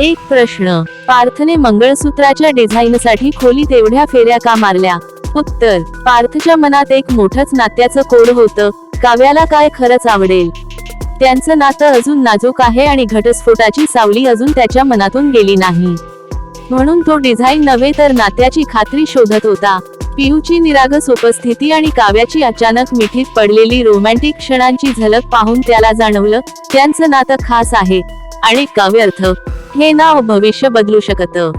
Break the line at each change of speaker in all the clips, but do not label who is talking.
एक प्रश्न. पार्थने मंगळसूत्राच्या डिझाईनसाठी खोलीत एवढ्या फेऱ्या का मारल्या? उत्तर. पार्थच्या मनात एक मोठंच नात्याचं कोड होतं. काव्याला काय खरंच आवडेल? त्यांचं नातं अजून नाजूक आहे आणि घटस्फोटाची सावली अजून त्याच्या मनातून गेली नाही. म्हणून तो डिझाईन नव्हे तर नात्याची खात्री शोधत होता. पियूची निरागस उपस्थिती आणि काव्याची अचानक मिठीत पडलेली रोमॅन्टिक क्षणांची झलक पाहून त्याला जाणवलं त्यांचं नातं खास आहे. आणि काव्यर्थ हे नाव भविष्य बदलू शकतं.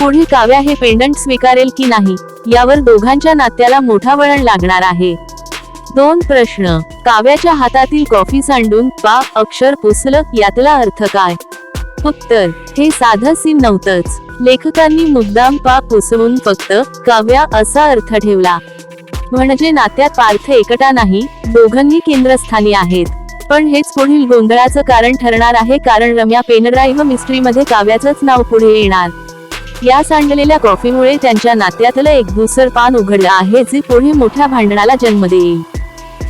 पुढे काव्या हे पेंडंट स्वीकारेल की नाही यावर दोघांच्या नात्याला मोठा वळण लागणार आहे. दोन प्रश्न. काव्याच्या हातातील कॉफी सांडून पा अक्षर पुसलं यातला अर्थ काय? उत्तर. हे साधं सीन नव्हतंच. लेखकांनी मुद्दाम पा पुसवून फक्त काव्या असा अर्थ ठेवला. म्हणजे नात्यात पार्थ एकटा नाही दोघांनी केंद्रस्थानी आहेत. पण हेच पुढील गोंधळाचं कारण ठरणार आहे कारण रम्या पेनड्राईव्ह मिस्ट्रीमध्ये काव्याचंच नाव पुढे येणार. या सांडलेल्या कॉफीमुळे त्यांच्या नात्यातलं एक दुसर पान उघडलं आहे जे पुढे मोठ्या भांडणाला जन्म देईल.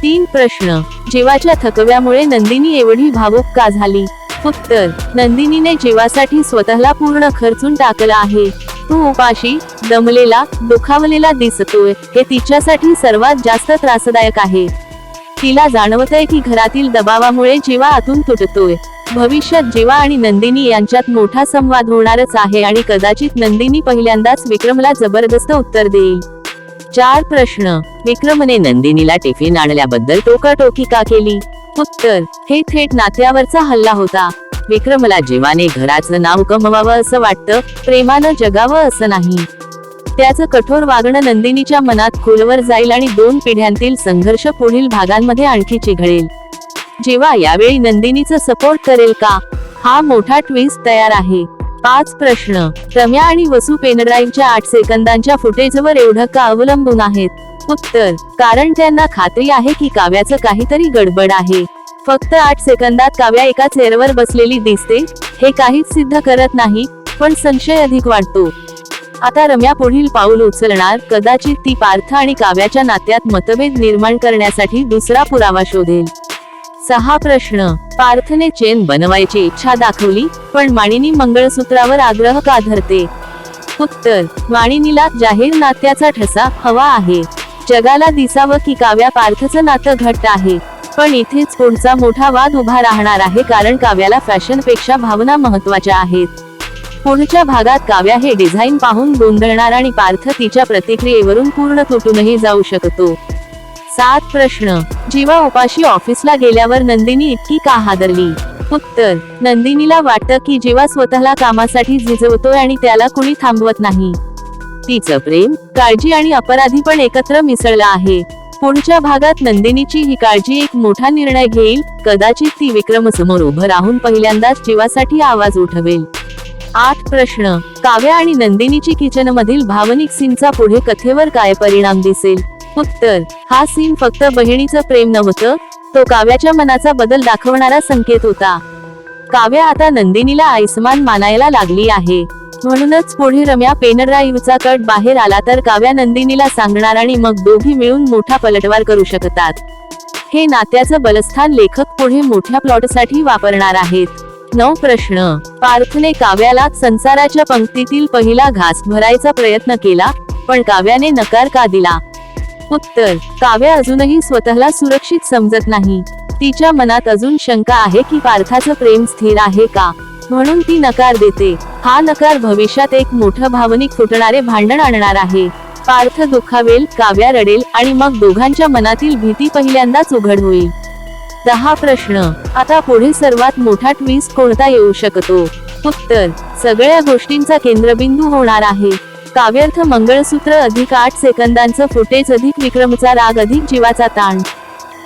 तीन प्रश्न. जीवाच्या थकव्यामुळे नंदिनी एवढी भावुक का झाली? उत्तर. नंदिनीने जीवासाठी स्वतःला पूर्ण खर्चून टाकलं आहे. तू उपाशी दमलेला दुखावलेला दिसतोय हे तिच्यासाठी सर्वात जास्त त्रासदायक आहे. तिला जाणवतंय की घरातील दबावामुळे जीवा आतून तुटतोय. भविष्यात जीवा आणि नंदिनी यांच्यात मोठा संवाद होणारच आहे आणि कदाचित नंदिनी पहिल्यांदाच विक्रमला जबरदस्त उत्तर देईल. चार प्रश्न. विक्रमने नंदिनीला टिफिन आणल्याबद्दल टोकाटोकी का केली? उत्तर. हे थेट नात्यावरचा हल्ला होता. विक्रमला जीवाने घराचं नाव कमवावं असं वाटतं प्रेमानं जगावं असं नाही. त्याचं कठोर वागणं नंदिनीच्या मनात खोलवर जाईल आणि दोन पिढ्यांतील संघर्ष पुढील भागांमध्ये आणखी चिघळेल. जेव्हा यावेळी नंदिनीचं सपोर्ट करेल का? हा मोठा ट्विस्ट तयार आहे. पाच प्रश्न. रम्या आणि वसू पेनड्राईव्हच्या आठ सेकंदांच्या फुटेजवर एवढं का अवलंबून आहेत? उत्तर. कारण त्यांना खात्री आहे की काव्याचं काहीतरी गडबड आहे. फक्त आठ सेकंदात काव्या एका चेअरवर बसलेली दिसते. हे काहीच सिद्ध करत नाही पण संशय अधिक वाटतो आता रम्या पुढील पाऊल उचलणार कदाचित ती पार्थ आणि काव्याच्या नात्यात मतभेद निर्माण करण्यासाठी दुसरा पुरावा शोधेल. सहा प्रश्न. पार्थने चेन बनवायची इच्छा दाखवली पण माणिनी मंगळसूत्रावर आग्रह का धरते? उत्तर. माणिनीला जाहीर नात्याचा ठसा हवा आहे. जगाला दिसावं की काव्या पार्थचं नातं घट्ट आहे पण इथेच पुढचा मोठा वाद उभा राहणार आहे कारण काव्याला फॅशनपेक्षा भावना महत्त्वाच्या आहेत. पुढच्या भागात काव्या हे डिझाईन पाहून गोंधळणार आणि पार्थ तिच्या प्रतिक्रियेवरून पूर्ण तुटूनही जाऊ शकतो. सात प्रश्न. जीवा उपाशी ऑफिसला गेल्यावर नंदिनी इतकी का हादरली? उत्तर. नंदिनीला वाटतं की जीवा स्वतःला कामासाठी झिजवतोय आणि त्याला कुणी थांबवत नाही. तिचं प्रेम काळजी आणि अपराधी पण एकत्र मिसळला आहे. पुढच्या भागात नंदिनीची ही काळजी एक मोठा निर्णय घेईल कदाचित ती विक्रम समोर उभं राहून पहिल्यांदाच जीवासाठी आवाज उठवेल. आठ प्रश्न. काव्या आणि नंदिनीची किचन मधील भावनिक सीनचा पुढे कथेवर काय परिणाम दिसेल? उत्तर हा सीन फक्त बहिणीचं प्रेम नव्हतं तो काव्याच्या मनाचा बदल दाखवणारा संकेत होता. काव्या आता नंदिनीला आयुष्मान मानायला लागली आहे. म्हणूनच पुढे रम्या पेनड्राईव्हचा कट बाहेर आला तर काव्या नंदिनीला सांगणार आणि मग दोघी मिळून मोठा पलटवार करू शकतात. हे नात्याचं बलस्थान लेखक पुढे मोठ्या प्लॉटसाठी वापरणार आहेत. नऊ प्रश्न. पार्थने काव्याला संसाराच्या पंक्तीतील पहिला घास भरायचा प्रयत्न केला पण काव्याने नकार का दिला? उत्तर काव्या अजूनही स्वतःला सुरक्षित समजत नाही. तिच्या मनात अजून शंका आहे की पार्थाचं प्रेम स्थिर आहे का? म्हणून ती नकार देते. हा नकार भविष्यात एक मोठं भावनिक फुटणारे भांडण आणणार आहे. पार्थ दुखावेल काव्या रडेल आणि मग दोघांच्या मनातील भीती पहिल्यांदाच उघड होईल. दहा प्रश्न. आता पुढे सर्वात मोठा ट्विस्ट कोणता येऊ शकतो? उत्तर सगळ्या गोष्टींचा केंद्रबिंदू होणार आहे. काव्यर्थ मंगळसूत्र अधिक आठ सेकंदांचं फुटेज अधिक विक्रमचा राग अधिक जीवाचा ताण.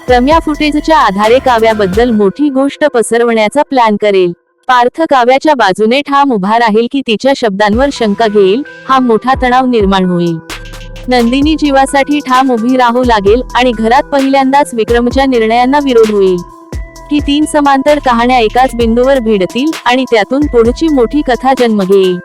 रम्या फुटेजच्या आधारे काव्याबद्दल मोठी गोष्ट पसरवण्याचा प्लॅन करेल. पार्थ काव्याच्या बाजूने ठाम उभा राहील की तिच्या शब्दांवर शंका घेईल हा मोठा तणाव निर्माण होईल. नंदिनी जीवासाठी ठाम उभी राहू लागेल आणि घरात पहिल्यांदाच विक्रमच्या निर्णयांना विरोध होईल. ही तीन समांतर कहाण्या एकाच बिंदूवर भिडतील आणि त्यातून पुढची मोठी कथा जन्म घेईल.